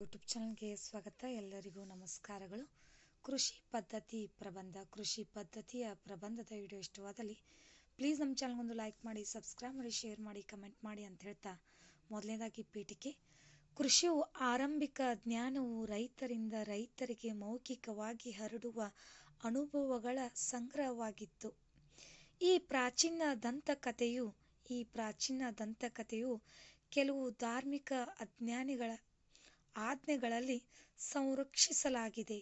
YouTube ಚಾನಲ್ಗೆ ಸ್ವಾಗತ. ಎಲ್ಲರಿಗೂ ನಮಸ್ಕಾರಗಳು. ಕೃಷಿ ಪದ್ಧತಿ ಪ್ರಬಂಧ. ಕೃಷಿ ಪದ್ಧತಿಯ ಪ್ರಬಂಧದ ವಿಡಿಯೋ ಇಷ್ಟವಾದಲ್ಲಿ ಪ್ಲೀಸ್ ನಮ್ಮ ಚಾನಲ್ಗೊಂದು ಲೈಕ್ ಮಾಡಿ ಸಬ್ಸ್ಕ್ರೈಬ್ ಮಾಡಿ ಶೇರ್ ಮಾಡಿ ಕಮೆಂಟ್ ಮಾಡಿ ಅಂತ ಹೇಳ್ತಾ ಮೊದಲನೇದಾಗಿ ಪೀಠಿಕೆ ಕೃಷಿಯು ಆರಂಭಿಕ ಜ್ಞಾನವು ರೈತರಿಂದ ರೈತರಿಗೆ ಮೌಖಿಕವಾಗಿ ಹರಡುವ ಅನುಭವಗಳ ಸಂಗ್ರಹವಾಗಿತ್ತು. ಈ ಪ್ರಾಚೀನ ದಂತಕಥೆಯು, ಈ ಪ್ರಾಚೀನ ದಂತಕಥೆಯು ಕೆಲವು ಧಾರ್ಮಿಕ ಅಜ್ಞಾನಿಗಳ ಆಜ್ಞೆಗಳಲ್ಲಿ ಸಂರಕ್ಷಿಸಲಾಗಿದೆ.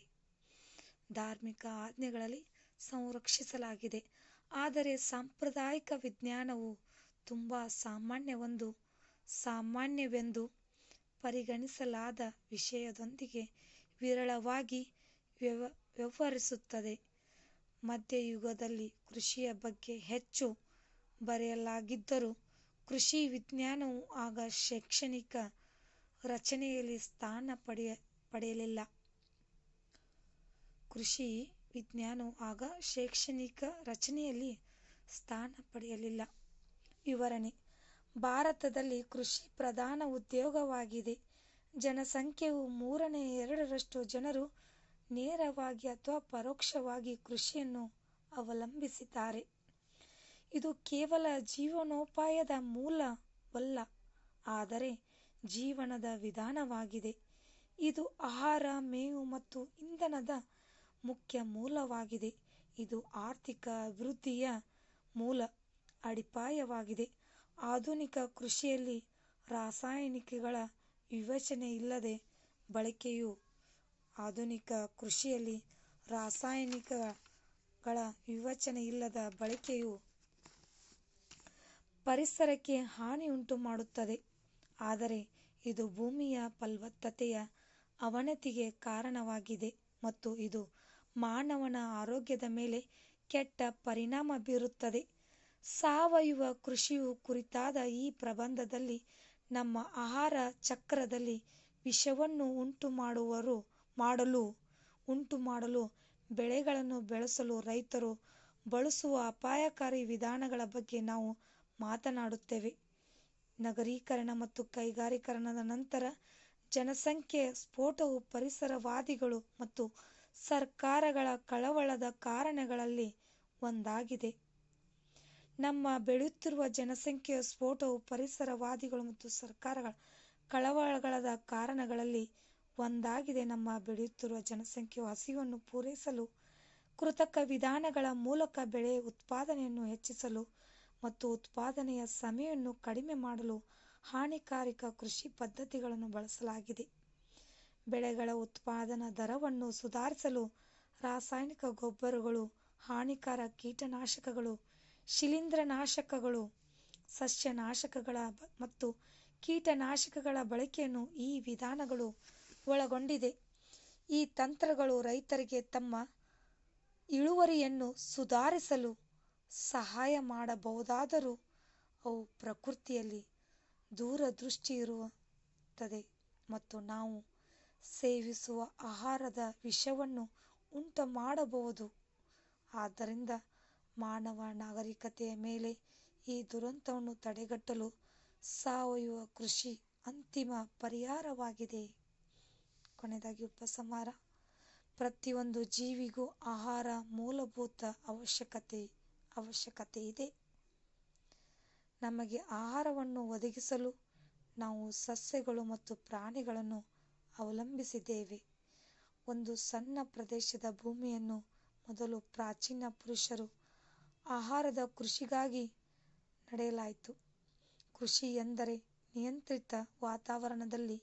ಧಾರ್ಮಿಕ ಆಜ್ಞೆಗಳಲ್ಲಿ ಸಂರಕ್ಷಿಸಲಾಗಿದೆ. ಆದರೆ ಸಾಂಪ್ರದಾಯಿಕ ವಿಜ್ಞಾನವು ತುಂಬ ಸಾಮಾನ್ಯವೊಂದು ಸಾಮಾನ್ಯವೆಂದು ಪರಿಗಣಿಸಲಾದ ವಿಷಯದೊಂದಿಗೆ ವಿರಳವಾಗಿ ವ್ಯವ, ವ್ಯವಹರಿಸುತ್ತದೆ. ಮಧ್ಯಯುಗದಲ್ಲಿ ಕೃಷಿಯ ಬಗ್ಗೆ ಹೆಚ್ಚು ಬರೆಯಲಾಗಿದ್ದರೂ ಕೃಷಿ ವಿಜ್ಞಾನವು ಆಗ ಶೈಕ್ಷಣಿಕ ರಚನೆಯಲ್ಲಿ ಸ್ಥಾನ ಪಡೆಯ, ಪಡೆಯಲಿಲ್ಲ. ಕೃಷಿ ವಿಜ್ಞಾನವು ಆಗ ಶೈಕ್ಷಣಿಕ ರಚನೆಯಲ್ಲಿ ಸ್ಥಾನ ಪಡೆಯಲಿಲ್ಲ. ವಿವರಣೆ, ಭಾರತದಲ್ಲಿ ಕೃಷಿ ಪ್ರಧಾನ ಉದ್ಯೋಗವಾಗಿದೆ. ಜನಸಂಖ್ಯೆಯು ಮೂರನೇ ಎರಡರಷ್ಟು ಜನರು ನೇರವಾಗಿ ಅಥವಾ ಪರೋಕ್ಷವಾಗಿ ಕೃಷಿಯನ್ನು ಅವಲಂಬಿಸಿದ್ದಾರೆ. ಇದು ಕೇವಲ ಜೀವನೋಪಾಯದ ಮೂಲವಲ್ಲ, ಆದರೆ ಜೀವನದ ವಿಧಾನವಾಗಿದೆ. ಇದು ಆಹಾರ, ಮೇವು ಮತ್ತು ಇಂಧನದ ಮುಖ್ಯ ಮೂಲವಾಗಿದೆ. ಇದು ಆರ್ಥಿಕ ಅಭಿವೃದ್ಧಿಯ ಮೂಲ ಅಡಿಪಾಯವಾಗಿದೆ. ಆಧುನಿಕ ಕೃಷಿಯಲ್ಲಿ ರಾಸಾಯನಿಕಗಳ ವಿವೇಚನೆ ಇಲ್ಲದೆ ಬಳಕೆಯು ಆಧುನಿಕ ಕೃಷಿಯಲ್ಲಿ ರಾಸಾಯನಿಕಗಳ ವಿವೇಚನೆ ಇಲ್ಲದ ಬಳಕೆಯು ಪರಿಸರಕ್ಕೆ ಹಾನಿಯುಂಟು ಮಾಡುತ್ತದೆ ಆದರೆ ಇದು ಭೂಮಿಯ ಫಲವತ್ತತೆಯ ಅವನತಿಗೆ ಕಾರಣವಾಗಿದೆ ಮತ್ತು ಇದು ಮಾನವನ ಆರೋಗ್ಯದ ಮೇಲೆ ಕೆಟ್ಟ ಪರಿಣಾಮ ಬೀರುತ್ತದೆ. ಸಾವಯವ ಕೃಷಿಯು ಕುರಿತಾದ ಈ ಪ್ರಬಂಧದಲ್ಲಿ ನಮ್ಮ ಆಹಾರ ಚಕ್ರದಲ್ಲಿ ವಿಷವನ್ನು ಉಂಟು ಮಾಡುವರು ಮಾಡಲು ಉಂಟು ಮಾಡಲು ಬೆಳೆಗಳನ್ನು ಬೆಳೆಸಲು ರೈತರು ಬಳಸುವ ಅಪಾಯಕಾರಿ ವಿಧಾನಗಳ ಬಗ್ಗೆ ನಾವು ಮಾತನಾಡುತ್ತೇವೆ. ನಗರೀಕರಣ ಮತ್ತು ಕೈಗಾರೀಕರಣದ ನಂತರ ಜನಸಂಖ್ಯೆಯ ಸ್ಫೋಟವು ಪರಿಸರವಾದಿಗಳು ಮತ್ತು ಸರ್ಕಾರಗಳ ಕಳವಳದ ಕಾರಣಗಳಲ್ಲಿ ಒಂದಾಗಿದೆ. ನಮ್ಮ ಬೆಳೆಯುತ್ತಿರುವ ಜನಸಂಖ್ಯೆಯ ಸ್ಫೋಟವು ಪರಿಸರವಾದಿಗಳು ಮತ್ತು ಸರ್ಕಾರಗಳ ಕಳವಳಗಳದ ಕಾರಣಗಳಲ್ಲಿ ಒಂದಾಗಿದೆ. ನಮ್ಮ ಬೆಳೆಯುತ್ತಿರುವ ಜನಸಂಖ್ಯೆಯು ಹಸಿವನ್ನು ಪೂರೈಸಲು ಕೃತಕ ವಿಧಾನಗಳ ಮೂಲಕ ಬೆಳೆ ಉತ್ಪಾದನೆಯನ್ನು ಹೆಚ್ಚಿಸಲು ಮತ್ತು ಉತ್ಪಾದನೆಯ ಸಮಯವನ್ನು ಕಡಿಮೆ ಮಾಡಲು ಹಾನಿಕಾರಕ ಕೃಷಿ ಪದ್ಧತಿಗಳನ್ನು ಬಳಸಲಾಗಿದೆ. ಬೆಳೆಗಳ ಉತ್ಪಾದನಾ ದರವನ್ನು ಸುಧಾರಿಸಲು ರಾಸಾಯನಿಕ ಗೊಬ್ಬರಗಳು ಹಾನಿಕಾರಕ ಕೀಟನಾಶಕಗಳು, ಶಿಲೀಂಧ್ರನಾಶಕಗಳು, ಸಸ್ಯನಾಶಕಗಳ ಮತ್ತು ಕೀಟನಾಶಕಗಳ ಬಳಕೆಯನ್ನು ಈ ವಿಧಾನಗಳು ಒಳಗೊಂಡಿದೆ. ಈ ತಂತ್ರಗಳು ರೈತರಿಗೆ ತಮ್ಮ ಇಳುವರಿಯನ್ನು ಸುಧಾರಿಸಲು ಸಹಾಯ ಮಾಡಬಹುದಾದರೂ ಅವು ಪ್ರಕೃತಿಯಲ್ಲಿ ದೂರದೃಷ್ಟಿಯಿರುತ್ತದೆ ಮತ್ತು ನಾವು ಸೇವಿಸುವ ಆಹಾರದ ವಿಷವನ್ನು ಉಂಟುಮಾಡಬಹುದು. ಆದ್ದರಿಂದ ಮಾನವ ನಾಗರಿಕತೆಯ ಮೇಲೆ ಈ ದುರಂತವನ್ನು ತಡೆಗಟ್ಟಲು ಸಾವಯವ ಕೃಷಿ ಅಂತಿಮ ಪರಿಹಾರವಾಗಿದೆ. ಕೊನೆಯದಾಗಿ ಉಪಸಂಹಾರ. ಪ್ರತಿಯೊಂದು ಜೀವಿಗೂ ಆಹಾರ ಮೂಲಭೂತ ಅವಶ್ಯಕತೆ. ಅವಶ್ಯಕತೆ ಇದೆ ನಮಗೆ ಆಹಾರವನ್ನು ಒದಗಿಸಲು ನಾವು ಸಸ್ಯಗಳು ಮತ್ತು ಪ್ರಾಣಿಗಳನ್ನು ಅವಲಂಬಿಸಿದ್ದೇವೆ. ಒಂದು ಸಣ್ಣ ಪ್ರದೇಶದ ಭೂಮಿಯನ್ನು ಮೊದಲು ಪ್ರಾಚೀನ ಪುರುಷರು ಆಹಾರದ ಕೃಷಿಗಾಗಿ ನಡೆಯಲಾಯಿತು. ಕೃಷಿ ಎಂದರೆ ನಿಯಂತ್ರಿತ ವಾತಾವರಣದಲ್ಲಿ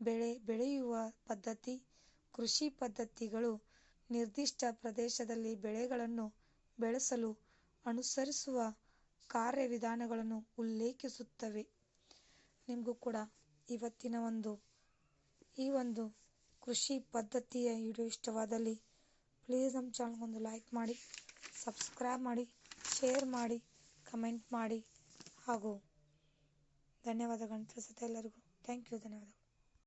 ಬೆಳೆ ಬೆಳೆಯುವ ಪದ್ಧತಿ, ಕೃಷಿ ಪದ್ಧತಿಗಳು ನಿರ್ದಿಷ್ಟ ಪ್ರದೇಶದಲ್ಲಿ ಬೆಳೆಗಳನ್ನು ಬೆಳೆಸಲು ಅನುಸರಿಸುವ ಕಾರ್ಯವಿಧಾನಗಳನ್ನು ಉಲ್ಲೇಖಿಸುತ್ತವೆ. ನಿಮಗೂ ಕೂಡ ಇವತ್ತಿನ ಒಂದು, ಈ ಒಂದು ಕೃಷಿ ಪದ್ಧತಿಯ ವಿಡಿಯೋ ಇಷ್ಟವಾದಲ್ಲಿ ಪ್ಲೀಸ್ ನಮ್ಮ ಚಾನಲ್ಗೊಂದು ಲೈಕ್ ಮಾಡಿ ಸಬ್ಸ್ಕ್ರೈಬ್ ಮಾಡಿ ಶೇರ್ ಮಾಡಿ ಕಮೆಂಟ್ ಮಾಡಿ ಹಾಗೂ ಧನ್ಯವಾದಗಳನ್ನು ತಿಳಿಸುತ್ತೆ ಎಲ್ಲರಿಗೂ. ಥ್ಯಾಂಕ್ ಯು ಧನ್ಯವಾದಗಳು.